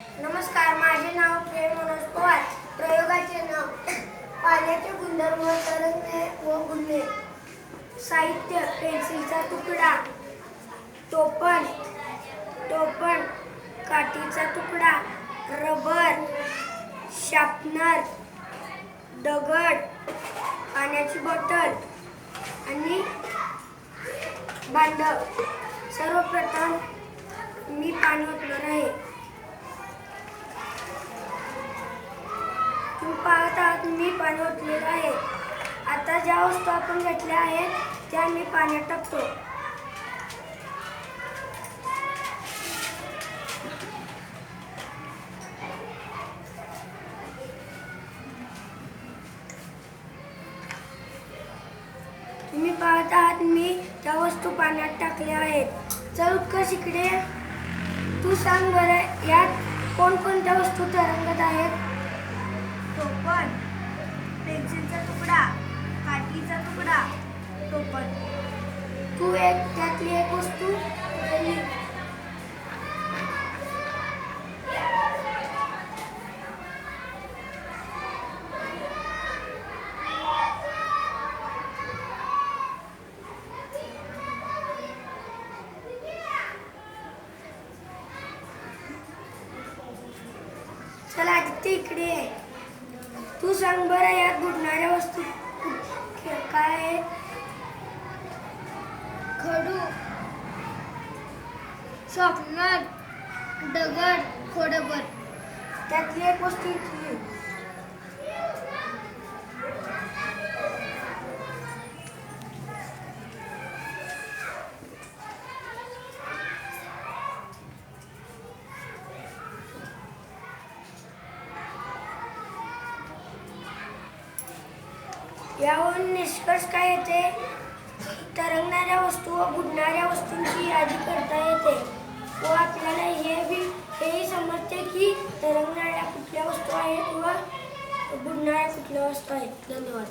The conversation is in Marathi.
नमस्कार माझे नाव प्रेम मनोज पवार. प्रयोगाचे नाव पाण्याचे गुणधर्म तरंगणे व गुणणे. साहित्य पेन्सिलचा तुकडा. टोपण. टोपण काठीचा तुकडा. रबर. शार्पनर. दगड. पाण्याची बॉटल. आणि बांधव सर्वप्रथम मी पाणी ओतणार आहे. पाहत आहात मी पाणी ओतलेलं आहे. आता ज्या वस्तू आपण घेतल्या आहेत त्या मी पाण्यात टाकतो तुम्ही पाहत आहात मी त्या वस्तू पाण्यात टाकल्या आहेत. चल उत्कर्ष इकडे. तू सांग बरं यात कोणकोणत्या वस्तू तरंगत आहेत? पेन्सिलचा तुकडा काठीचा तुकडा टोपण. तू एक त्यातली एक वस्तू चला तिकडे इकडे तू सांग बरं यात बुडणाऱ्या वस्तू काय आहेत? खडू शॉपनर दगड खोडबर त्यातली एक वस्तू यावरून निष्कर्ष काय येते? तरंगणाऱ्या वस्तू व बुडणाऱ्या वस्तूंची यादी करता येते. व आपल्याला हे बी हेही समजते की तरंगणाऱ्या कुठल्या वस्तू आहेत व बुडणाऱ्या कुठल्या वस्तू आहेत. धन्यवाद.